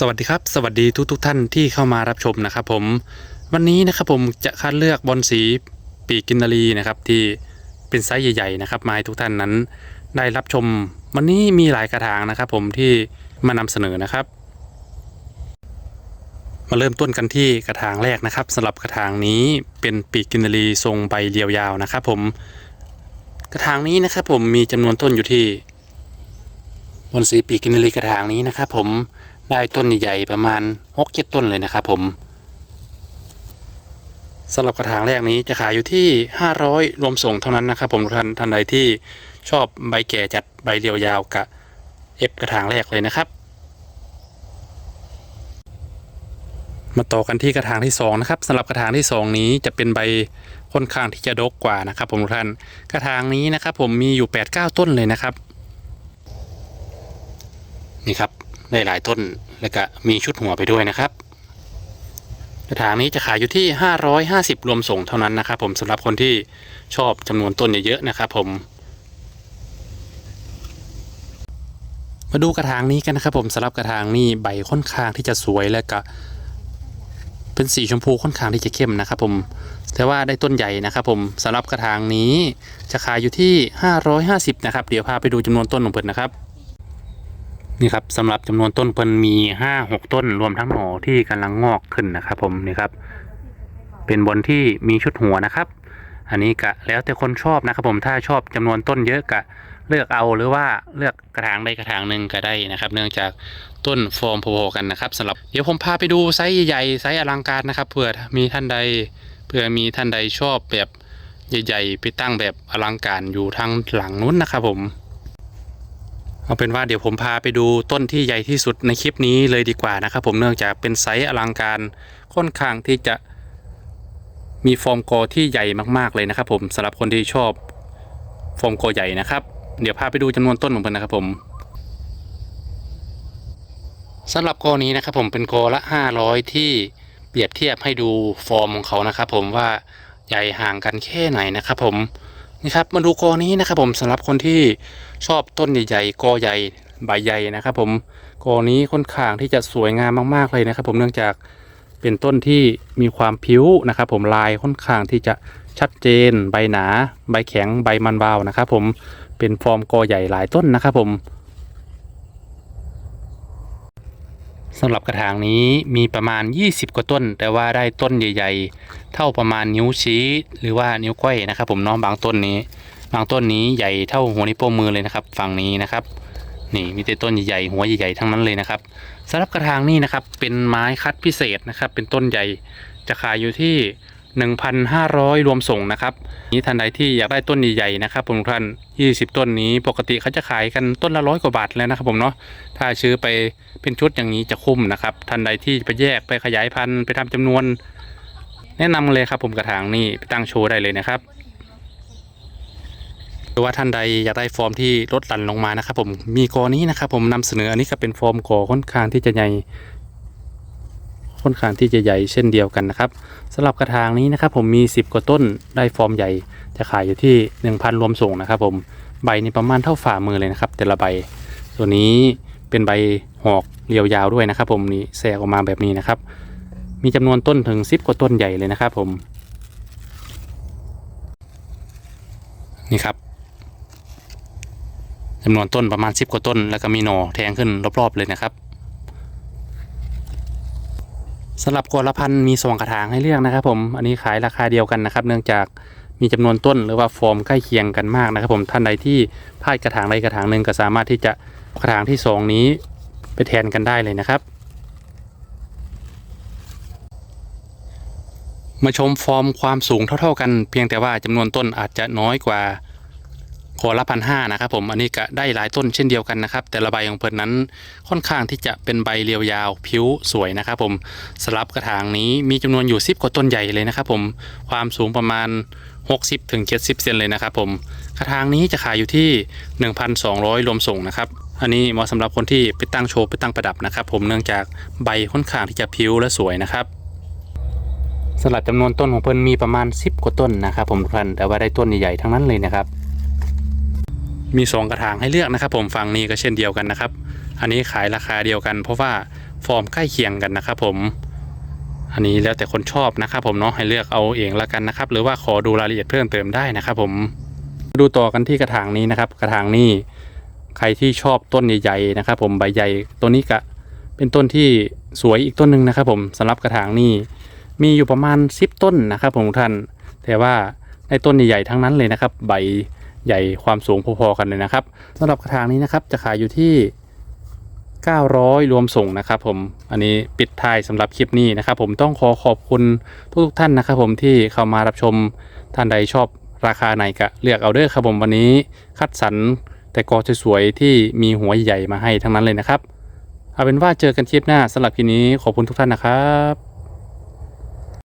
สวัสดีครับ สวัสดีทุกทุกท่านที่เข้ามารับชมนะครับผมวันนี้นะครับผมจะคัดเลือกบอลสีปีกินนารีนะครับที่เป็นไซส์ใหญ่ๆนะครับมาให้ทุกท่านนั้น ได้รับชมวันนี้มีหลายกระถางนะครับผมที่มานำเสนอนะครับ มาเริ่มต้นกันที่กระถางแรกนะครับสำหรับกระถางนี้เป็นปีกินนารีทรงใบเรียวยาวนะครับผมกระถางนี้นะครับผมมีจำนวนต้นอยู่ที่บนสีปีกกินนารีกระถางนี้นะครับผม ได้ต้นใหญ่ประมาณหกเจ็ดต้นเลยนะครับผมสำหรับกระถางแรกนี้จะขายอยู่ที่ 500 รวมส่งเท่านั้นนะครับผมท่านท่านใดที่ชอบใบแก่จัดใบเรียวยาวกับเอฟกระถางแรกเลยนะครับ มาต่อกันที่กระถางที่สองนะครับสำหรับกระถางที่สองนี้จะเป็นใบค่อนข้างที่จะดกกว่านะครับผมทุกท่านกระถางนี้นะครับผมมีอยู่8-9ต้นเลยนะครับนี่ครับ ได้หลายต้นแล้วก็มีชุดหัวไปด้วยนะครับ กระถางนี้จะขายอยู่ที่ 550 รวมส่งเท่านั้นนะครับผมสำหรับคนที่ชอบจำนวนต้นเยอะๆนะครับผมมาดูกระถางนี้กันนะครับผมสำหรับกระถางนี้ใบค่อนข้างที่จะสวยและก็เป็นสีชมพูค่อนข้างที่จะเข้มนะครับผมแต่ว่าได้ต้นใหญ่นะครับผมสำหรับกระถางนี้จะขายอยู่ที่ 550 นะครับ เดี๋ยวพาไปดูจำนวนต้นของเพิ่นนะครับ นี่ครับสำหรับจำนวนต้นเพิ่นมี5 6ต้นรวมทั้งหน่อที่กำลังงอกขึ้นนะครับ ผมนี่ครับ เป็นบนที่มีชุดหัวนะครับ อันนี้กะแล้วแต่คนชอบนะครับ ผมถ้าชอบจำนวนต้นเยอะกะเลือกเอาหรือว่าเลือกกระถางใดกระถางหนึ่งก็ได้นะครับ เนื่องจากต้นฟอร์มพอๆกันนะครับสำหรับเดี๋ยวผมพาไปดูไซส์ใหญ่ๆไซส์อลังการนะครับเผื่อมีท่านใดเผื่อมีท่านใดชอบแบบใหญ่ ๆ ไปตั้งแบบอลังการอยู่ทางหลังนู้นนะครับผม เอาเป็นว่าเดี๋ยวผมพาไปดูต้นที่ใหญ่ที่สุดในคลิปนี้เลยดีกว่านะครับ ผมเนื่องจากเป็นไซส์อลังการค่อนข้างที่จะมีฟอร์มกอที่ใหญ่มากๆเลยนะครับ ผมสำหรับคนที่ชอบฟอร์มกอใหญ่นะครับ เดี๋ยวพาไปดูจำนวนต้นของมันนะครับผมสำหรับกอนี้นะครับ ผมเป็นกอละ 500 ที่เปรียบเทียบให้ดูฟอร์มของเขานะครับ ผมว่าใหญ่ห่างกันแค่ไหนนะครับ ผม นี่ครับมาดูกอนี้นะครับผมสำหรับคนที่ชอบต้นใหญ่ๆกอใหญ่ใบใหญ่นะครับ ผมกอนี้ค่อนข้างที่จะสวยงามมากๆเลยนะครับ ผมเนื่องจากเป็นต้นที่มีความผิวนะครับ ผมลายค่อนข้างที่จะชัดเจน ใบหนา ใบแข็งใบมันวาวนะครับ ผมเป็นฟอร์มกอใหญ่หลายต้นนะครับ ผม สำหรับกระถางนี้มีประมาณ 20 กว่าต้น แต่ว่าได้ต้นใหญ่ ๆ เท่าประมาณนิ้วชี้หรือว่านิ้วก้อยนะครับผมเน้องบางต้นนี้ บางต้นนี้ใหญ่เท่าหัวนิ้วโป้งมือเลยนะครับ ฝั่งนี้นะครับ นี่มีแต่ต้นใหญ่ๆหัวใหญ่ๆทั้งนั้นเลยนะครับสำหรับกระถางนี้นะครับเป็นไม้คัดพิเศษนะครับ เป็นต้นใหญ่จะขายอยู่ที่ 1,500 รวมส่งนะครับนี่ท่านใดที่อยากได้ต้นใหญ่ๆนะครับผมท่าน 20 ต้นนี้ปกติเขาจะขายกันต้นละร้อยกว่าบาทแล้วนะครับผมเนาะถ้าซื้อไปเป็นชุดอย่างนี้จะคุ้มนะครับท่านใดที่ไปแยกไปขยายพันธุ์ไปทำจำนวน แนะนำเลยครับผมกระถางนี่ไปตั้งโชว์ได้เลยนะครับหรือว่าท่านใดอยากได้ฟอร์มที่ลดหลั่นลงมานะครับผมมีกอนี้นะครับผมนำเสนออันนี้ก็เป็นฟอร์มกอค่อนข้างที่จะใหญ่ ค่อนข้างที่จะใหญ่เช่นเดียวกันนะครับสำหรับกระถางนี้นะครับ ผมมี 10 กว่าต้นได้ฟอร์มใหญ่จะขายอยู่ที่ 1,000 รวมส่งนะครับ ผมใบนี่ประมาณเท่าฝ่ามือเลยนะครับ แต่ละใบส่วนนี้เป็นใบหอกเรียวยาวด้วยนะครับ ผมนี่แทรกออกมาแบบนี้นะครับ มีจำนวนต้นถึง 10 กว่าต้นใหญ่เลยนะครับ ผมนี่ครับจำนวนต้นประมาณ 10 กว่าต้น แล้วก็มีหน่อแทงขึ้นรอบๆเลยนะครับ สำหรับกวละพันธ์มีสองกระถางให้เลือกนะครับ ผมอันนี้ขายราคาเดียวกันนะครับ เนื่องจากมีจำนวนต้นหรือว่าฟอร์มใกล้เคียงกันมากนะครับ ผมท่านใดที่พลาดกระถางใดกระถางหนึ่งก็สามารถที่จะกระถางที่สองนี้ไปแทนกันได้เลยนะครับ มาชมฟอร์มความสูงเท่า ๆ กัน เพียงแต่ว่าจำนวนต้นอาจจะน้อยกว่า คอละพันห้านะครับผมอันนี้ก็ได้หลายต้นเช่นเดียวกันนะครับ แต่ละใบของเพิ่นนั้นค่อนข้างที่จะเป็นใบเรียวยาวผิวสวยนะครับผมสลับกระถางนี้มีจำนวนอยู่10กว่าต้นใหญ่เลยนะครับผมความสูงประมาณ 60ถึง70เซนเลยนะครับผมกระถางนี้จะขายอยู่ที่ 1,200 รวมส่งนะครับอันนี้เหมาะสำหรับคนที่ไปตั้งโชว์ไปตั้งประดับนะครับ ผมเนื่องจากใบค่อนข้างที่จะผิวและสวยนะครับสลับจำนวนต้นของเพิ่นมีประมาณ 10 กว่าต้นนะครับผมทุกท่านแต่ว่าได้ต้นใหญ่ๆทั้งนั้นเลยนะครับ มี 2 กระถางให้เลือกนะครับ ผมฝั่งนี้ก็เช่นเดียวกันนะครับ อันนี้ขายราคาเดียวกัน เพราะว่าฟอร์มใกล้เคียงกันนะครับผม อันนี้แล้วแต่คนชอบนะครับ ผมเนาะให้เลือกเอาเองละกันนะครับ หรือว่าขอดูรายละเอียดเพิ่มเติมได้นะครับผมดูต่อกันที่กระถางนี้นะครับ กระถางนี้ใครที่ชอบต้นใหญ่ๆนะครับ ผมใบใหญ่ตัวนี้ก็เป็นต้นที่สวยอีกต้นหนึ่งนะครับผมสำหรับกระถางนี้มีอยู่ประมาณ 10 ต้นนะครับ ผมทุกท่าน แต่ว่าในต้นใหญ่ๆทั้งนั้นเลยนะครับ ใบ ใหญ่ความสูงพอๆกันเลยนะครับสำหรับกระถางนี้นะครับจะขายอยู่ที่ 900 รวมส่งนะครับ ผมอันนี้ปิดท้ายสำหรับคลิปนี้นะครับ ผมต้องขอขอบคุณทุกๆท่านนะครับผมที่เข้ามารับชมท่านใดชอบราคาไหนก็เลือกเอาเด้อครับผมวันนี้คัดสรรแต่กอสวยๆที่มีหัวใหญ่มาให้ทั้งนั้นเลยนะครับ เอาเป็นว่าเจอกันคลิปหน้าสำหรับคลิปนี้ขอบคุณทุกท่านนะครับ